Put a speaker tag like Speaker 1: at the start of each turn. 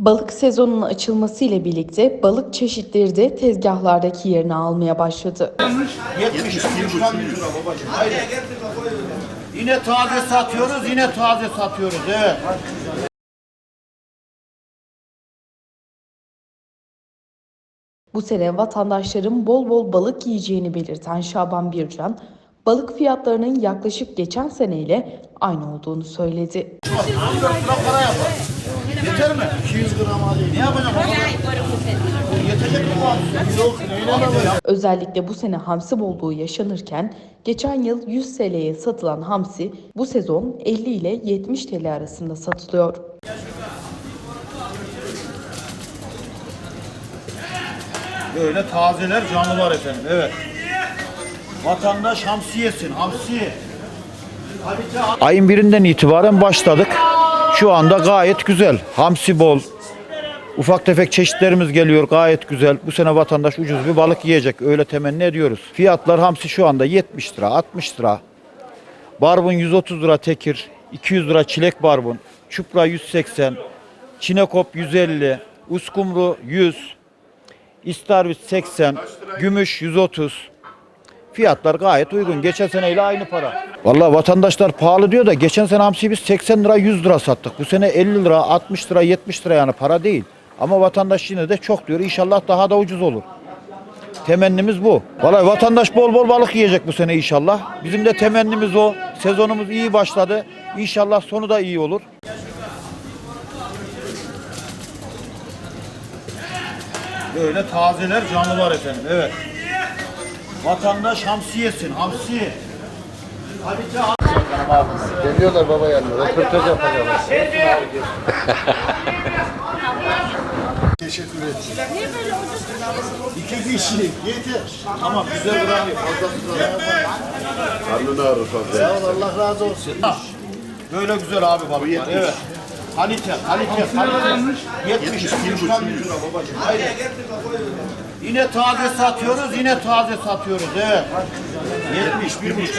Speaker 1: Balık sezonunun açılması ile birlikte balık çeşitleri de tezgahlardaki yerini almaya başladı.
Speaker 2: 70 lira babacığım. Haydi. Yine taze satıyoruz, yine taze satıyoruz. Evet.
Speaker 1: Bu sene vatandaşların bol bol balık yiyeceğini belirten Şaban Bircan, balık fiyatlarının yaklaşık geçen seneyle aynı olduğunu söyledi.
Speaker 2: 14 lira para yapar. Yeter mi? 200 gram alayım. Ne yapacağım? Yetecek mi bu? Yok?
Speaker 1: Özellikle bu sene hamsi bolluğu yaşanırken geçen yıl 100 TL'ye satılan hamsi bu sezon 50 ile 70 TL arasında satılıyor.
Speaker 2: Böyle tazeler, canlılar efendim. Evet. Vatandaş hamsi yesin, hamsi. Ayın birinden itibaren başladık. Şu anda gayet güzel. Hamsi bol. Ufak tefek çeşitlerimiz geliyor gayet güzel. Bu sene vatandaş ucuz bir balık yiyecek. Öyle temenni ediyoruz. Fiyatlar hamsi şu anda 70 lira, 60 lira. Barbun 130 lira tekir, 200 lira çilek barbun, çupra 180, çinekop 150, uskumru 100, İstavrit 80, gümüş 130. Fiyatlar gayet uygun. Geçen seneyle aynı para. Vallahi vatandaşlar pahalı diyor da geçen sene hamsiyi biz 80 lira 100 lira sattık. Bu sene 50 lira 60 lira 70 lira yani para değil. Ama vatandaş yine de çok diyor. İnşallah daha da ucuz olur. Temennimiz bu. Vallahi vatandaş bol bol balık yiyecek bu sene inşallah. Bizim de temennimiz o. Sezonumuz iyi başladı. İnşallah sonu da iyi olur. Böyle tazeler, canlılar efendim. Evet. Vatandaş hamsi yesin, hamsi.
Speaker 3: Geliyorlar baba yanına. Röportaj yapacağız. Teşekkür ederim.
Speaker 2: İki kişi yeter. Tamam güzel bırakayım.
Speaker 3: Karnını ağrır fazla.
Speaker 2: Sağ ol Allah razı olsun. Böyle güzel abi balıklar. Evet. Kalite, kalite, kalite. 70, 70 lira babacığım. Haydi. Yine taze satıyoruz, yine taze satıyoruz. Evet. 71 buçuk.